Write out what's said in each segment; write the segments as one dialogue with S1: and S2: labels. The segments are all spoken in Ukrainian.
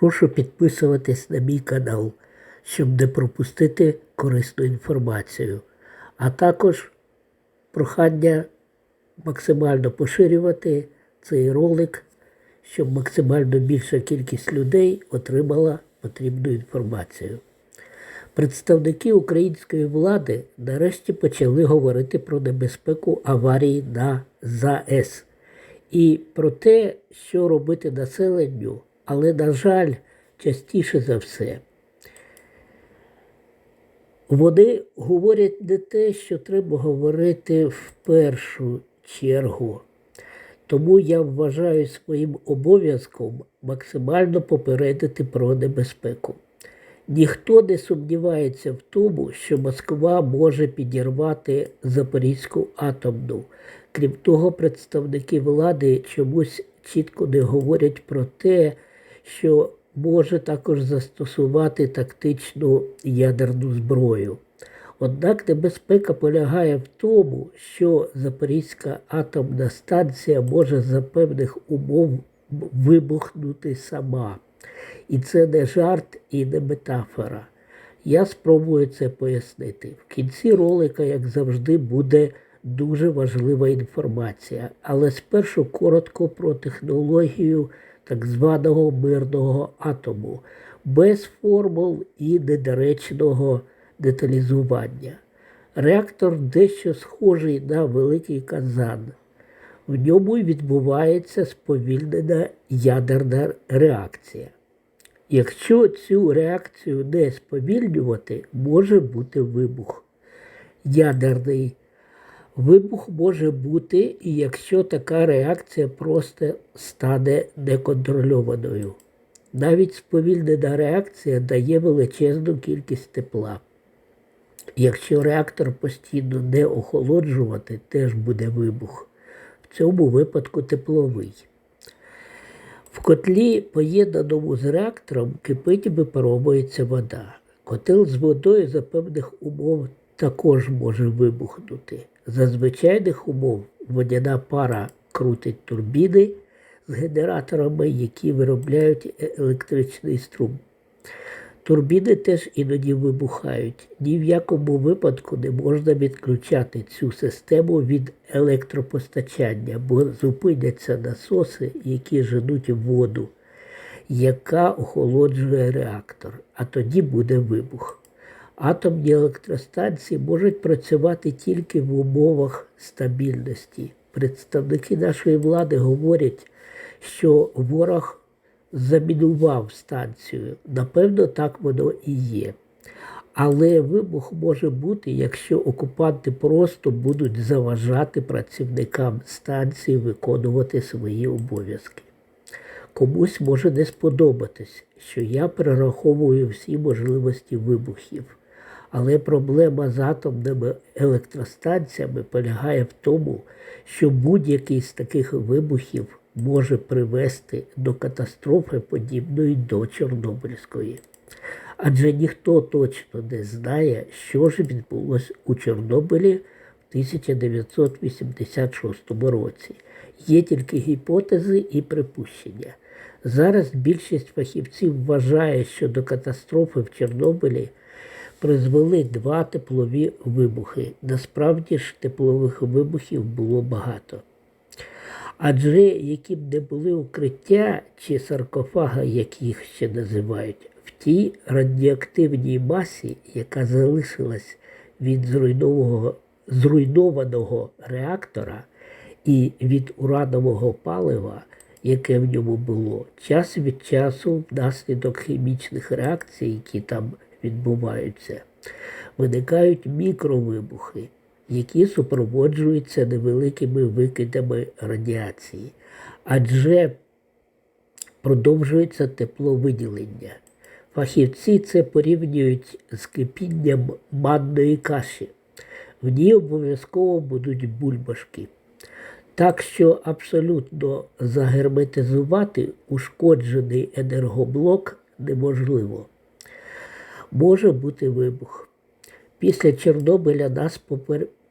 S1: Прошу підписуватись на мій канал, щоб не пропустити корисну інформацію. А також прохання максимально поширювати цей ролик, щоб максимально більша кількість людей отримала потрібну інформацію. Представники української влади нарешті почали говорити про небезпеку аварії на ЗАЕС і про те, що робити населенню, але, на жаль, частіше за все. Вони говорять не те, що треба говорити в першу чергу. Тому я вважаю своїм обов'язком максимально попередити про небезпеку. Ніхто не сумнівається в тому, що Москва може підірвати Запорізьку атомну. Крім того, представники влади чомусь чітко не говорять про те, що може також застосувати тактичну ядерну зброю. Однак небезпека полягає в тому, що Запорізька атомна станція може за певних умов вибухнути сама. І це не жарт і не метафора. Я спробую це пояснити. В кінці ролика, як завжди, буде дуже важлива інформація, але спершу коротко про технологію так званого мирного атому, без формул і недоречного деталізування. Реактор дещо схожий на великий казан. В ньому відбувається сповільнена ядерна реакція. Якщо цю реакцію не сповільнювати, може бути вибух. Ядерний вибух може бути, якщо така реакція просто стане неконтрольованою. Навіть сповільнена реакція дає величезну кількість тепла. Якщо реактор постійно не охолоджувати, теж буде вибух. В цьому випадку тепловий. В котлі, поєднаному з реактором, кипить і випаровується вода. Котел з водою за певних умов також може вибухнути. За звичайних умов водяна пара крутить турбіни з генераторами, які виробляють електричний струм. Турбіни теж іноді вибухають. Ні в якому випадку не можна відключати цю систему від електропостачання, бо зупиняться насоси, які женуть воду, яка охолоджує реактор, а тоді буде вибух. Атомні електростанції можуть працювати тільки в умовах стабільності. Представники нашої влади говорять, що ворог замінував станцію. Напевно, так воно і є. Але вибух може бути, якщо окупанти просто будуть заважати працівникам станції виконувати свої обов'язки. Комусь може не сподобатись, що я перераховую всі можливості вибухів. Але проблема з атомними електростанціями полягає в тому, що будь-який з таких вибухів може привести до катастрофи, подібної до Чорнобильської. Адже ніхто точно не знає, що ж відбулося у Чорнобилі в 1986 році. Є тільки гіпотези і припущення. Зараз більшість фахівців вважає, що до катастрофи в Чорнобилі призвели два теплові вибухи. Насправді ж теплових вибухів було багато. Адже які б не були укриття чи саркофага, як їх ще називають, в тій радіоактивній масі, яка залишилась від зруйнованого, реактора і від уранового палива, яке в ньому було, час від часу, внаслідок хімічних реакцій, які там відбуваються, виникають мікровибухи які супроводжуються невеликими викидами радіації, адже продовжується тепловиділення. Фахівці це порівнюють з кипінням манної каші. В ній обов'язково будуть бульбашки. Так що абсолютно загерметизувати ушкоджений енергоблок неможливо. Може бути вибух. Після Чорнобиля нас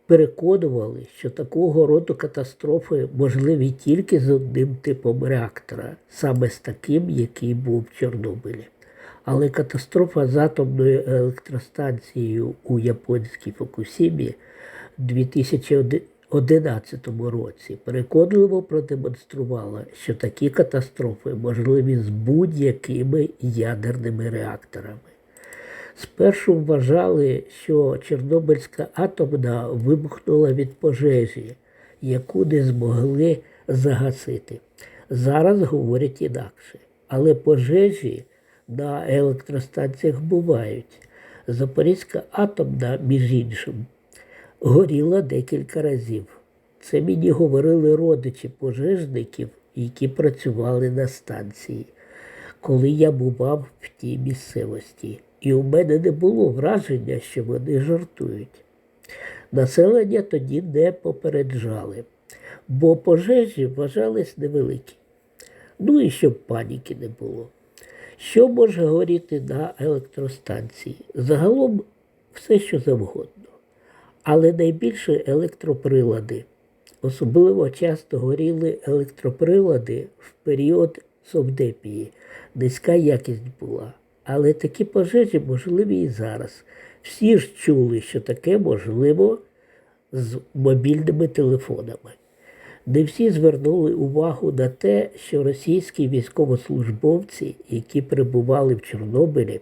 S1: переконували, що такого роду катастрофи можливі тільки з одним типом реактора, саме з таким, який був в Чорнобилі. Але катастрофа з атомною електростанцією у японській Фукусімі в 2011 році переконливо продемонструвала, що такі катастрофи можливі з будь-якими ядерними реакторами. Спершу вважали, що Чорнобильська атомна вибухнула від пожежі, яку не змогли загасити. Зараз говорять інакше. Але пожежі на електростанціях бувають. Запорізька атомна, між іншим, горіла декілька разів. Це мені говорили родичі пожежників, які працювали на станції, коли я бував в тій місцевості. І у мене не було враження, що вони жартують. Населення тоді не попереджали, бо пожежі вважались невеликі. Ну і щоб паніки не було. Що може горіти на електростанції? Загалом все, що завгодно. Але найбільше електроприлади. Особливо часто горіли електроприлади в період совдепії. Низька якість була. Але такі пожежі можливі і зараз. Всі ж чули, що таке можливо з мобільними телефонами. Не всі звернули увагу на те, що російські військовослужбовці, які перебували в Чорнобилі,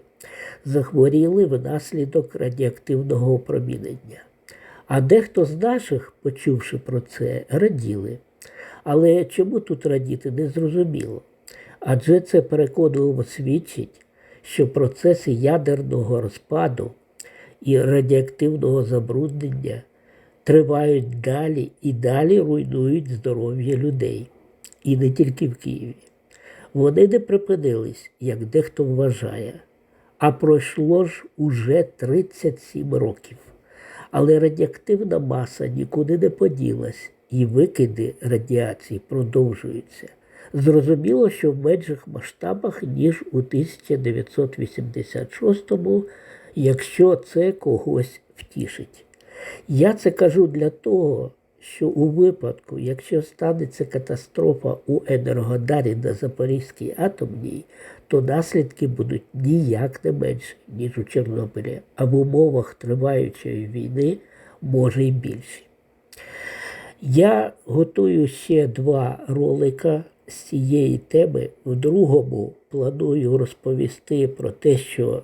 S1: захворіли внаслідок радіоактивного опромінення. А дехто з наших, почувши про це, раділи. Але чому тут радіти не зрозуміло? Адже це переконливо свідчить, що процеси ядерного розпаду і радіоактивного забруднення тривають далі і далі руйнують здоров'я людей. І не тільки в Києві. Вони не припинились, як дехто вважає, а пройшло ж уже 37 років. Але радіоактивна маса нікуди не поділась, і викиди радіації продовжуються. Зрозуміло, що в менших масштабах, ніж у 1986-му, якщо це когось втішить. Я це кажу для того, що у випадку, якщо станеться катастрофа у Енергодарі на Запорізькій атомній, то наслідки будуть ніяк не менші, ніж у Чорнобилі, а в умовах триваючої війни може й більші. Я готую ще два ролика цієї теми. В другому планую розповісти про те, що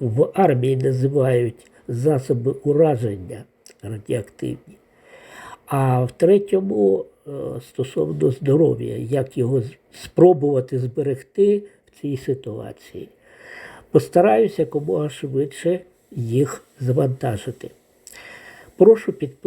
S1: в армії називають засоби ураження радіоактивні. А в третьому е, стосовно здоров'я, як його спробувати зберегти в цій ситуації. Постараюся якомога швидше їх завантажити. Прошу підписувати.